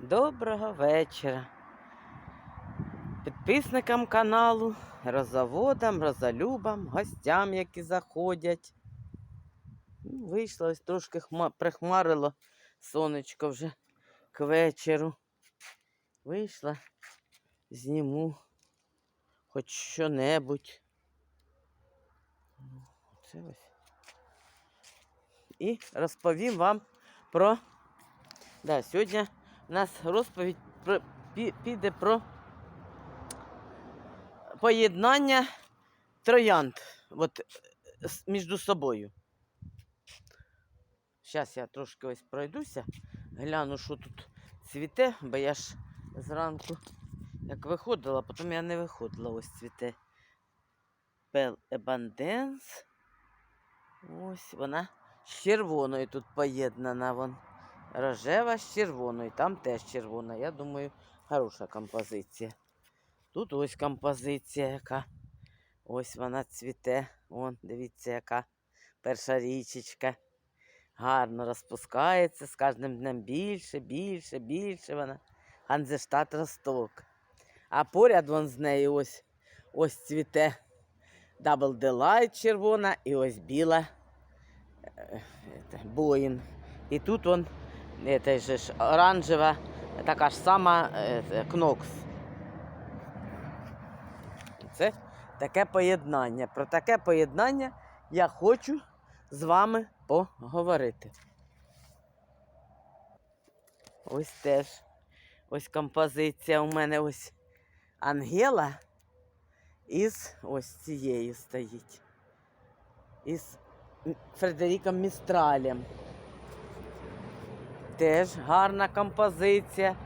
Доброго вечора. Підписникам каналу, роззаводам, розалюбам, гостям, які заходять. Ну, Вийшло ось трошки хма- прихмарило сонечко вже к вечору. Вийшла, зніму хоч що-небудь. Це ось. І розповім вам про. Да, сьогодні у нас розповідь про, піде про поєднання троянд от, між собою. Зараз я трошки ось пройдуся, гляну, що тут цвіте, бо я ж зранку як виходила, потім я не виходила, ось цвіте. Пел Ебанденс. Ось вона з червоною тут поєднана. Вон. Рожева з червоною, там теж червона. Я думаю, хороша композиція. Тут ось композиція яка. Ось вона цвіте. Вон, дивіться, яка перша річечка. Гарно розпускається з кожним днем більше, більше, більше вона. Ганзештат Росток. А поряд вон з нею ось, ось цвіте Double Delight червона і ось біла е, Боїн. І тут он это же ж оранжева, така ж сама е, Кнокс. Це таке поєднання. Про таке поєднання я хочу з вами поговорити. Ось теж ось композиція у мене ось Ангела із ось цією стоїть. Із Фредеріком Містралем. Теж гарна композиція.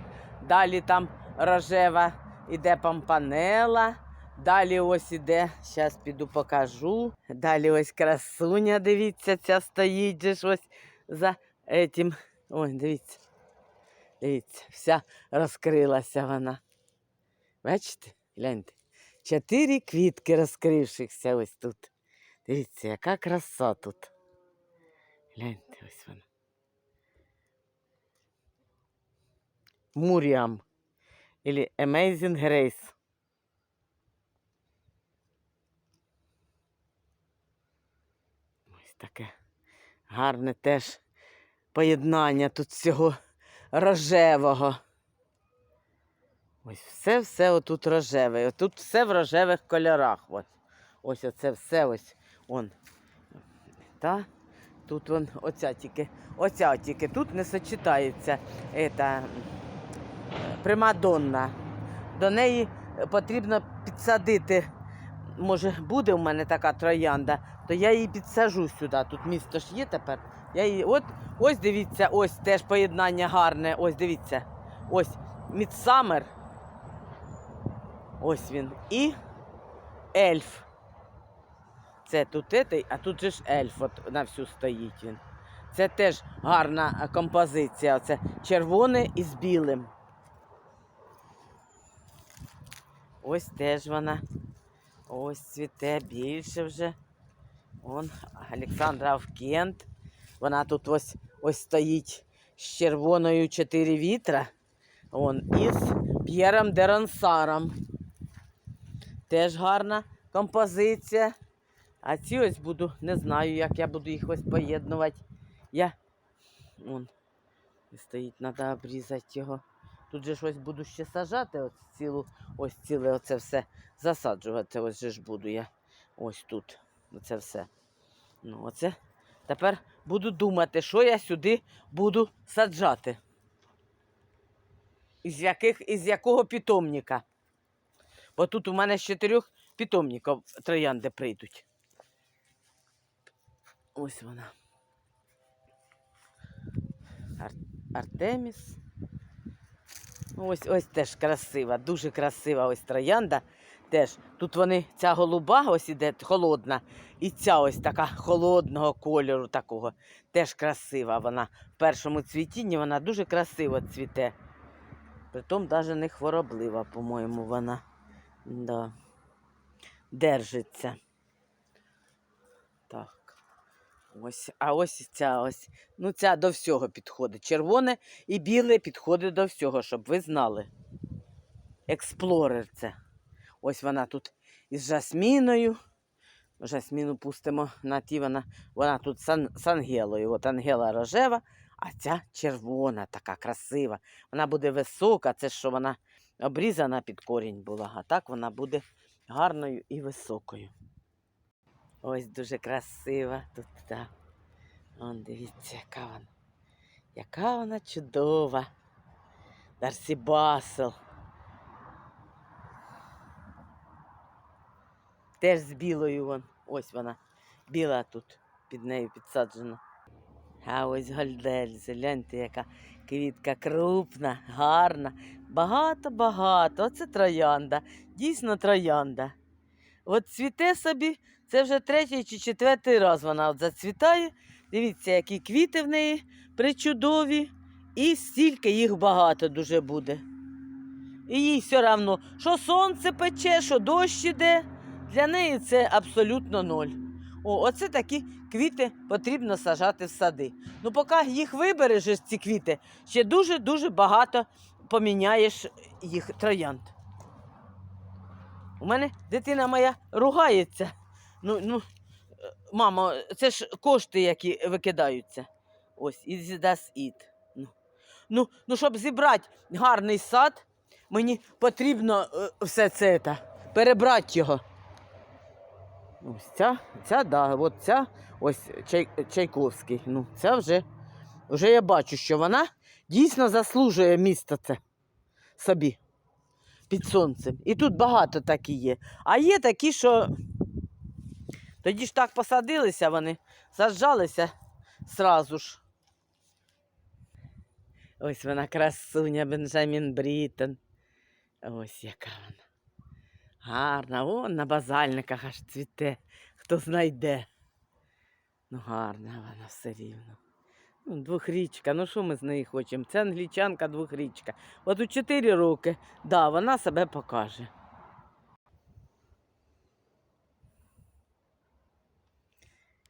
Далі там рожева іде пампанела. Далі ось іде, зараз піду покажу. Далі ось красуня, дивіться, ця стоїть же ж ось за этим. Ой, дивіться. Дивіться, вся розкрилася вона. Бачите? Гляньте. Чотири квітки розкрившихся ось тут. Дивіться, яка краса тут. Гляньте, ось вона. Муріам. Или Amazing Grace. Ось таке гарне теж поєднання тут всього рожевого. Ось все-все отут рожеве. Отут все в рожевих кольорах. Ось, ось оце все ось. Он. Та? Тут вон оця тільки, оця тільки тут не сочетається ета, примадонна. До неї потрібно підсадити. Може, буде у мене така троянда, то я її підсажу сюди. Тут місто ж є тепер. Я її, от, ось дивіться, ось теж поєднання гарне. Ось дивіться. Ось Мідсамер. Ось він. І ельф. Це тут етий, а тут же ж ельф от на всю стоїть він. Це теж гарна композиція. Оце червоне із білим. Ось теж вона. Ось цвіте більше вже. Он Олександра Авкент. Вона тут ось, ось стоїть з червоною чотири вітра. Он із П'єром Деронсаром. Теж гарна композиція. А ці ось буду, не знаю, як я буду їх ось поєднувати. Я. Вон. Стоїть, треба обрізати його. Тут же ж ось буду ще сажати, ось цілу, ось ціле оце все засаджувати. Ось же ж буду я. Ось тут. Оце все. Ну, оце. Тепер буду думати, що я сюди буду саджати. Із, яких, із якого питомника. Бо тут у мене з чотирьох питомників троянди прийдуть. Ось вона. Ар... Артеміс. Ось ось теж красива, дуже красива ось троянда. Теж тут вони, ця голуба ось іде холодна, і ця ось така холодного кольору такого. Теж красива вона. В першому цвітінні вона дуже красиво цвіте. Притом навіть не хвороблива, по-моєму, вона. Да. Держиться. Так. Ось, а ось ця ось. Ну, ця до всього підходить. Червоне і біле підходить до всього, щоб ви знали. Експлорер це. Ось вона тут із жасміною. Жасміну пустимо на ті вона. Вона тут сан, з ангелою. От ангела рожева, а ця червона, така красива. Вона буде висока, це що вона обрізана під корінь була, а так вона буде гарною і високою. Ось дуже красива тут. Так. Вон дивіться, яка вона. Яка вона чудова. Дарсі Басел. Теж з білою вон. Ось вона. Біла тут під нею підсаджена. А ось гальдель, гляньте, яка квітка крупна, гарна. Багато-багато. Оце троянда. Дійсно троянда. От цвіте собі, це вже третій чи четвертий раз вона от зацвітає. Дивіться, які квіти в неї причудові. І стільки їх багато дуже буде. І їй все одно, що сонце пече, що дощ іде. Для неї це абсолютно ноль. О, оце такі квіти потрібно сажати в сади. Ну, поки їх вибережеш, ці квіти, ще дуже-дуже багато поміняєш їх троянд. У мене дитина моя ругається. Ну, ну, е, мамо, це ж кошти, які викидаються. Ось, і das it. Ну, ну, ну, щоб зібрати гарний сад, мені потрібно е, все це та, перебрати його. Ось ця, ця, да, от ця, ось Чай, Чайковський. Ну, ця вже, вже я бачу, що вона дійсно заслужує місто це собі під сонцем. І тут багато такі є. А є такі, що тоді ж так посадилися вони, саджалися сразу ж. Ось вона красуня Бенджамін Бріттон. Ось яка вона. Гарна, о, на базальниках аж цвіте, хто знайде. Ну, гарна вона все рівно. Двохрічка, ну що ми з неї хочемо? Це англічанка двохрічка. От у 4 роки, да, вона себе покаже.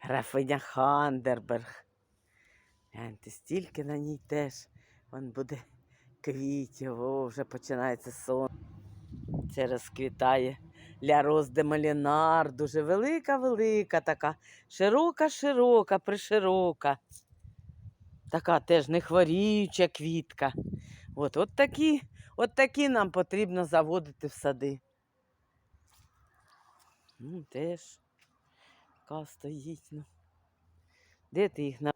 Графиня Хандерберг. Гляньте, стільки на ній теж. Вон буде квітів, о, вже починається сон. Це розквітає Ля Роз де Малінар, дуже велика-велика така, широка-широка, приширока. Така теж не хворіюча квітка. От, от, такі, от такі нам потрібно заводити в сади. Ну, теж така стоїть. Ну. Де ти їх на.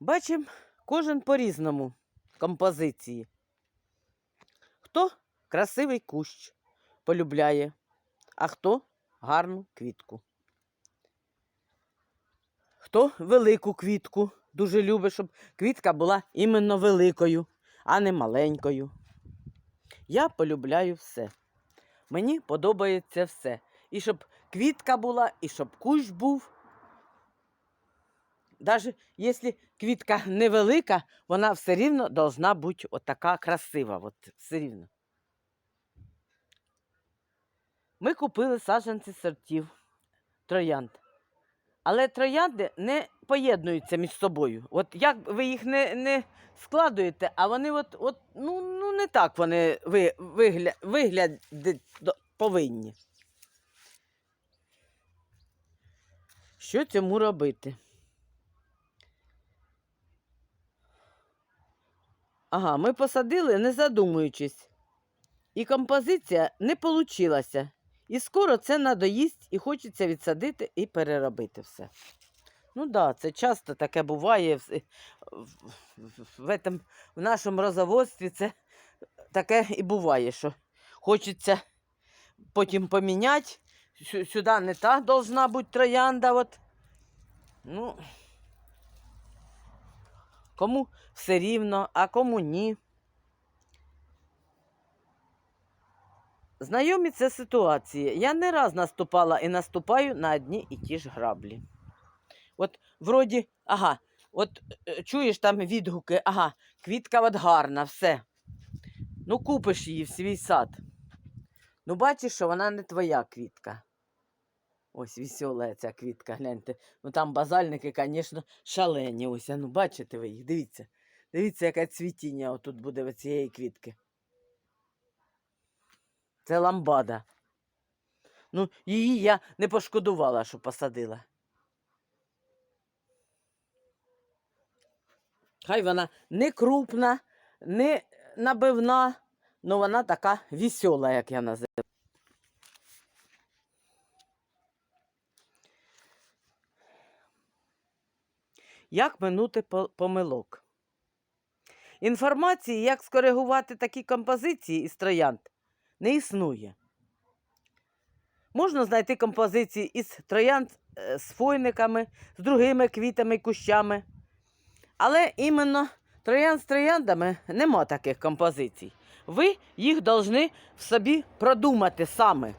Бачимо, кожен по-різному композиції. Хто красивий кущ полюбляє, а хто гарну квітку. Хто велику квітку дуже любить, щоб квітка була іменно великою, а не маленькою. Я полюбляю все. Мені подобається все. І щоб квітка була, і щоб кущ був. Навіть якщо квітка невелика, вона все рівно должна бути отака красива. От, все рівно. Ми купили саджанці сортів троянд. Але троянди не поєднуються між собою. От як ви їх не, не складуєте, а вони от, от, ну, ну не так вони ви, вигля, виглядати повинні. Що цьому робити? Ага, ми посадили, не задумуючись. І композиція не получилася. І скоро це надоїсть і хочеться відсадити і переробити все. Ну так, да, це часто таке буває в, в, в, в, этом, в нашому розоводстві це таке і буває, що хочеться потім поміняти. Сю- Сюди не та должна бути троянда. От. Ну, кому все рівно, а кому ні. Знайомі це ситуації. Я не раз наступала і наступаю на одні і ті ж граблі. От вроді, ага, от е, чуєш там відгуки, ага, квітка от гарна, все. Ну, купиш її в свій сад. Ну, бачиш, що вона не твоя квітка. Ось весела ця квітка, гляньте. Ну там базальники, звісно, шалені. Ось, ну бачите ви їх, дивіться. Дивіться, яке цвітіння отут буде в цієї квітки. Це ламбада. Ну, її я не пошкодувала, що посадила. Хай вона не крупна, не набивна, але вона така весела, як я називаю. Як минути помилок? Інформації, як скоригувати такі композиції із троянд, не існує. Можна знайти композиції із троянд е, з фойниками, з другими квітами і кущами. Але іменно троянд з трояндами нема таких композицій. Ви їх повинні в собі продумати саме.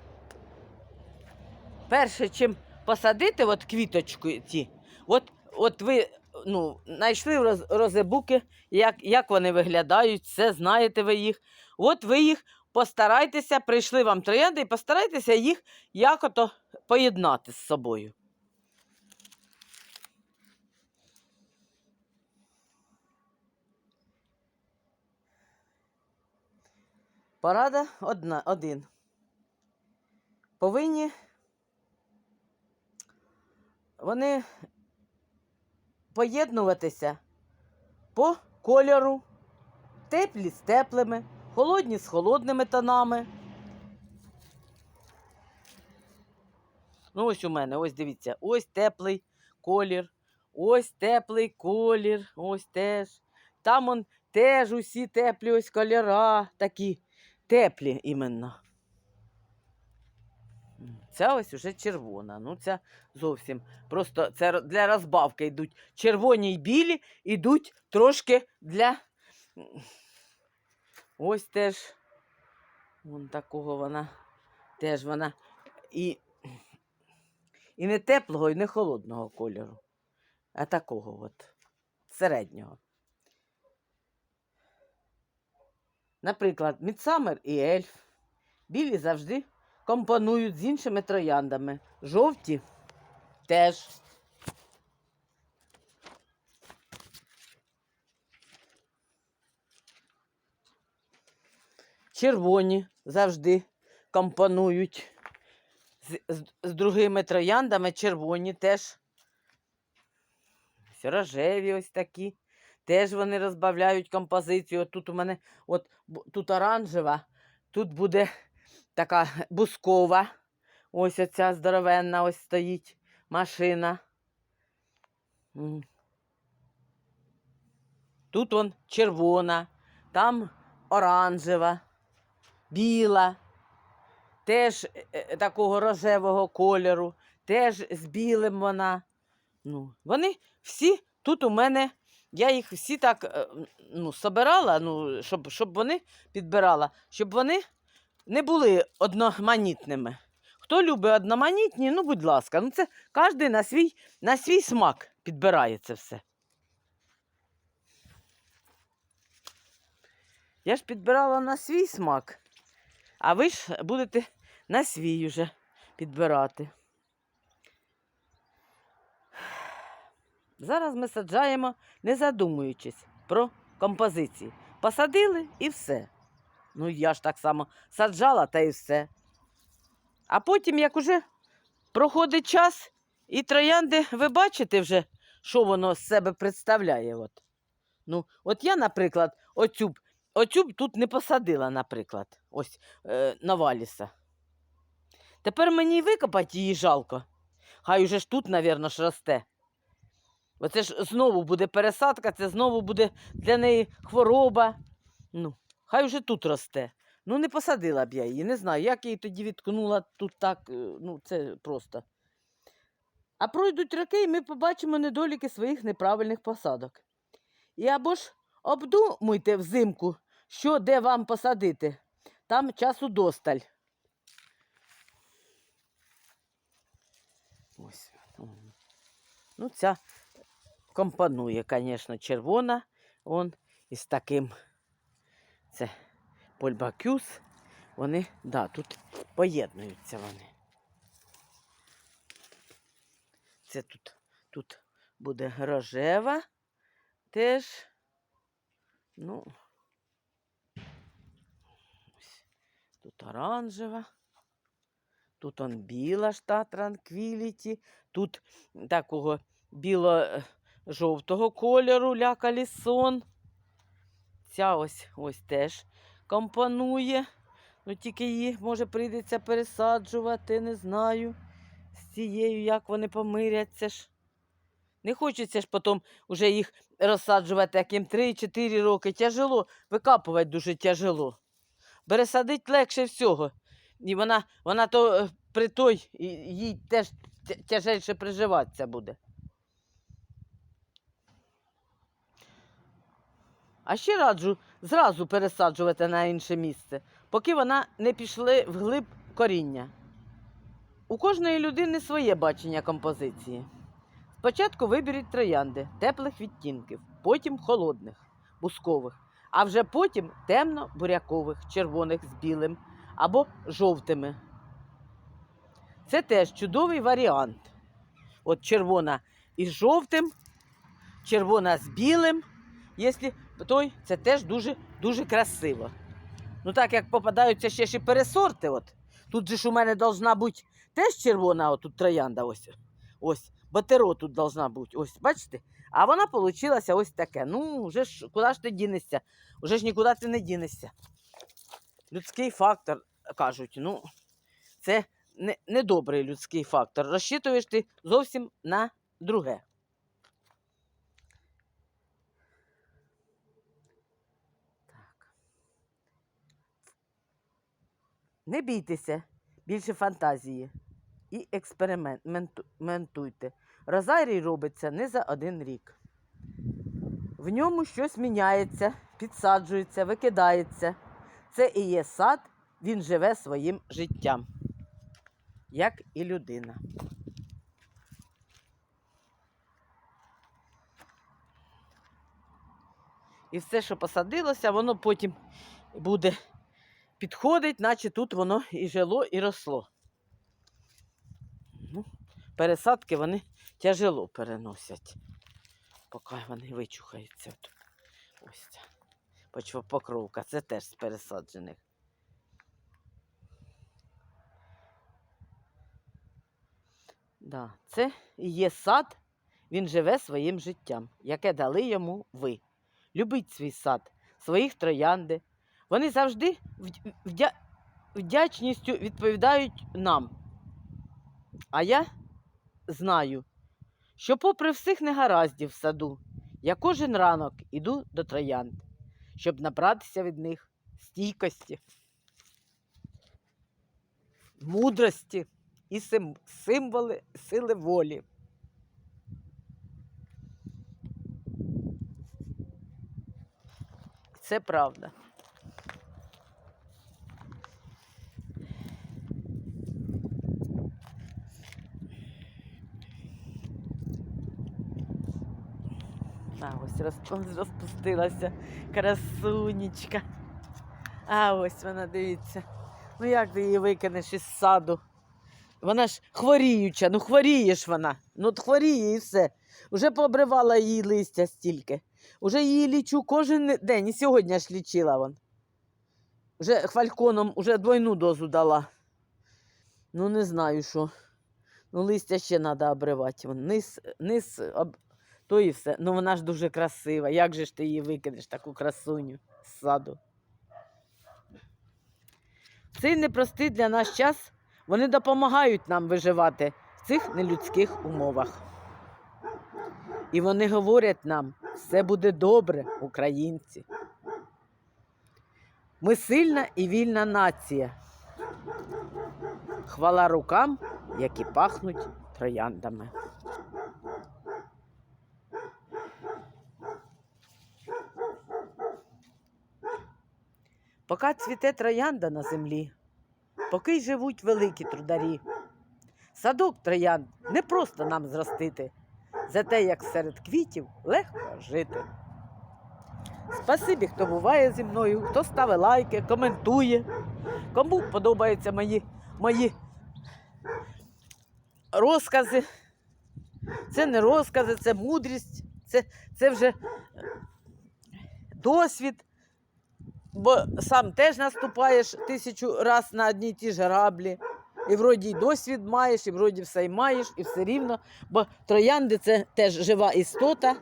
Перше, чим посадити от квіточку ті, от, от ви ну, знайшли роз, розебуки, як, як вони виглядають, все знаєте ви їх. От ви їх постарайтеся, прийшли вам троянди і постарайтеся їх як-ото поєднати з собою. Порада одна, один. Повинні вони поєднуватися по кольору, теплі з теплими, холодні з холодними тонами. Ну, ось у мене, ось дивіться, ось теплий колір, ось теплий колір, ось теж. Там он теж усі теплі ось кольора, такі теплі іменно. Ця ось уже червона. Ну, ця зовсім. Просто це для розбавки йдуть червоні й білі, йдуть трошки для. Ось теж. Вон такого вона. Теж вона. І, і не теплого, і не холодного кольору. А такого от. Середнього. Наприклад, Мідсамер і ельф. Білі завжди компонують з іншими трояндами. Жовті теж. Червоні завжди компонують з, з, з другими трояндами. Червоні теж. Ось Рожеві ось такі. Теж вони розбавляють композицію. От тут у мене от, тут оранжева, тут буде така бускова. Ось оця здоровенна ось стоїть машина. Тут он червона, там оранжева, біла, теж е, е, такого рожевого кольору, теж з білим вона. Ну, вони всі тут у мене, я їх всі так е, ну, собирала, ну, щоб, щоб вони підбирала, щоб вони не були одноманітними. Хто любить одноманітні, ну, будь ласка, ну це кожен на свій, на свій смак підбирає це все. Я ж підбирала на свій смак, а ви ж будете на свій уже підбирати. Зараз ми саджаємо, не задумуючись про композиції. Посадили і все. Ну, я ж так само саджала та і все. А потім, як уже проходить час, і троянди, ви бачите вже, що воно з себе представляє. От. Ну, от я, наприклад, оцю, оцю б тут не посадила, наприклад, ось е, Наваліса. Тепер мені викопати її жалко. Хай уже ж тут, мабуть, ж росте. Оце ж знову буде пересадка, це знову буде для неї хвороба. Ну, хай уже тут росте. Ну, не посадила б я її, не знаю, як я її тоді відткнула тут так, е, ну, це просто. А пройдуть роки, і ми побачимо недоліки своїх неправильних посадок. І або ж обдумуйте взимку, що де вам посадити. Там часу досталь. Ось. Ну, ця компонує, звісно, червона. Он із таким. Це польбакюс. Вони, да, тут поєднуються вони. Це тут, тут буде рожева теж. Ну, ось тут оранжева. Тут он біла ж та транквіліті, тут такого біло-жовтого кольору ля калісон. Ця ось ось теж компонує. Ну тільки її, може, прийдеться пересаджувати, не знаю. З цією, як вони помиряться ж. Не хочеться ж потім вже їх розсаджувати, як їм 3-4 роки. Тяжело, викапувати дуже тяжело. Пересадить легше всього. І вона, вона то е, при той, їй теж тя- тяжельше приживатися буде. А ще раджу зразу пересаджувати на інше місце, поки вона не пішли вглиб коріння. У кожної людини своє бачення композиції. Спочатку виберіть троянди теплих відтінків, потім холодних, бускових, а вже потім темно-бурякових, червоних з білим або жовтими. Це теж чудовий варіант. От червона із жовтим, червона з білим. Якщо той, це теж дуже, дуже красиво. Ну так як попадаються ще ж і пересорти, от. Тут же ж у мене должна бути теж червона, от тут троянда ось. Ось, батеро тут должна бути. Ось, бачите? А вона получилася ось таке. Ну, вже ж куди ж ти дінешся? Уже ж нікуди ти не дінешся. Людський фактор, кажуть, ну, це не, недобрий людський фактор. Розчитуєш ти зовсім на друге. Так. Не бійтеся більше фантазії і експериментуйте. Розарій робиться не за один рік. В ньому щось міняється, підсаджується, викидається. Це і є сад, він живе своїм життям, як і людина. І все, що посадилося, воно потім буде підходить, наче тут воно і жило, і росло. Ну, пересадки вони тяжело переносять, поки вони вичухаються. Ось ця почвопокровка, це теж з пересаджених. Да, це є сад, він живе своїм життям, яке дали йому ви. Любіть свій сад, своїх троянди. Вони завжди вдя- вдячністю відповідають нам. А я знаю, що, попри всіх негараздів в саду, я кожен ранок іду до троянд, щоб набратися від них стійкості, мудрості і сим- символи сили волі. Це правда. А, ось розп- розпустилася красунечка. А ось вона, дивіться. Ну як ти її викинеш із саду? Вона ж хворіюча, ну хворіє ж вона. Ну от хворіє і все. Уже пообривала її листя стільки. Уже її лічу кожен день. І сьогодні ж лічила вон. Вже хвальконом уже двойну дозу дала. Ну, не знаю що. Ну, листя ще треба обривати. Вон, низ, низ об... то і все. Ну вона ж дуже красива. Як же ж ти її викинеш, таку красуню з саду? Цей непростий для нас час вони допомагають нам виживати в цих нелюдських умовах. І вони говорять нам, все буде добре, українці. Ми сильна і вільна нація. Хвала рукам, які пахнуть трояндами. Поки цвіте троянда на землі, поки й живуть великі трударі. Садок троянд не просто нам зростити, за те, як серед квітів легко жити. Спасибі, хто буває зі мною, хто ставить лайки, коментує. Кому подобаються мої, мої розкази. Це не розкази, це мудрість, це, це вже досвід. Бо сам теж наступаєш тисячу раз на одні ті ж граблі. І вроді й досвід маєш, і вроді все й маєш, і все рівно. Бо троянди це теж жива істота.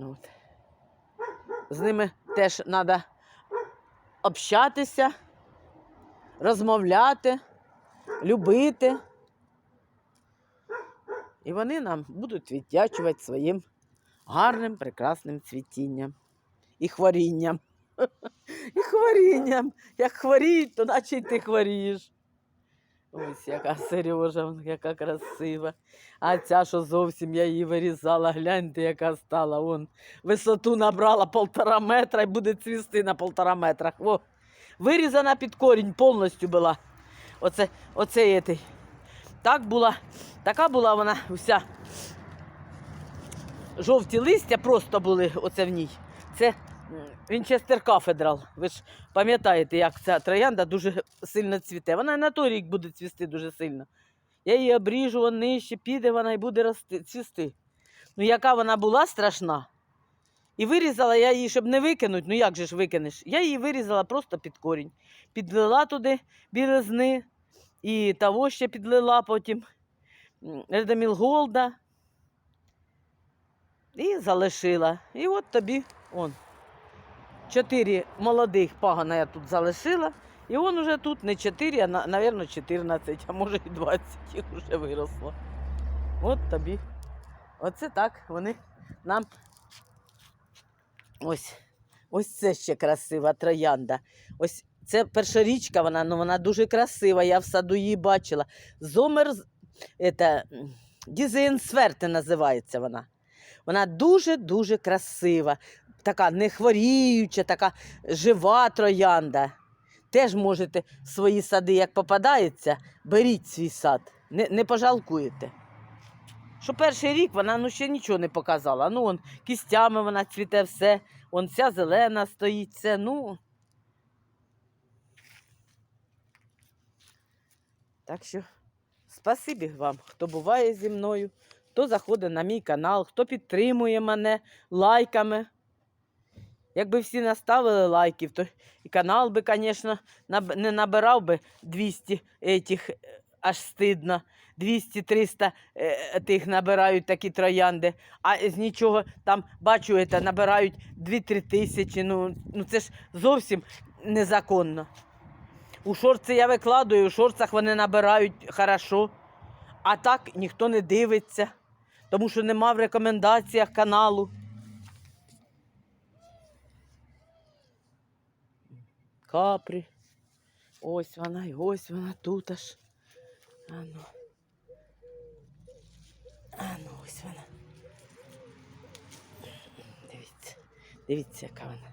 От. З ними теж треба общатися, розмовляти, любити. І вони нам будуть віддячувати своїм гарним, прекрасним цвітінням і хворінням. І хворінням. Як хворіють, то наче й ти хворієш. Ось яка Сережа, яка красива. А ця, що зовсім я її вирізала, гляньте, яка стала. Вон, висоту набрала полтора метра і буде цвісти на полтора метра. О, вирізана під корінь повністю була. Оце, оце етий. Так була, така була вона вся. Жовті листя просто були оце в ній. Це Вінчестер Кафедрал. Ви ж пам'ятаєте, як ця троянда дуже сильно цвіте. Вона і на той рік буде цвісти дуже сильно. Я її обріжу, вон нижче, піде вона і буде рости, цвісти. Ну, яка вона була страшна. І вирізала я її, щоб не викинути. Ну як же ж викинеш? Я її вирізала просто під корінь. Підлила туди білизни і того ще підлила потім м, Редаміл Голда. І залишила. І от тобі он. Чотири молодих пагана я тут залишила. І он уже тут не 4, а, навірно, 14, а може і 20 їх вже виросло. От тобі. Оце так вони нам. Ось. Ось це ще красива троянда. Ось це першорічка, вона, ну вона дуже красива. Я в саду її бачила. Зомер, це, Дізеєнсверте називається вона. Вона дуже-дуже красива, така не хворіюча, така жива троянда. Теж можете свої сади, як попадається, беріть свій сад, не, не пожалкуєте. Що перший рік вона ну, ще нічого не показала. Ну, он, кістями вона цвіте все, он вся зелена стоїть, все, ну. Так що спасибі вам, хто буває зі мною, хто заходить на мій канал, хто підтримує мене лайками. Якби всі наставили лайків, то і канал би, звісно, не набирав би 200 етих, е, аж стидно. 200-300 е, тих набирають такі троянди, а з нічого там бачу, це, набирають 2-3 тисячі. Ну, ну це ж зовсім незаконно. У шорці я викладаю, у шорцах вони набирають хорошо, а так ніхто не дивиться, тому що нема в рекомендаціях каналу. Капрі. Ось вона і ось вона тут аж. Ану. Ану, ось вона. Дивіться, дивіться, яка вона.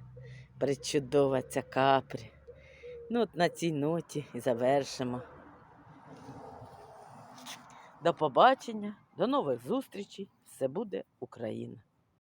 Причудова ця капрі. Ну, от на цій ноті і завершимо. До побачення, до нових зустрічей. Все буде Україна!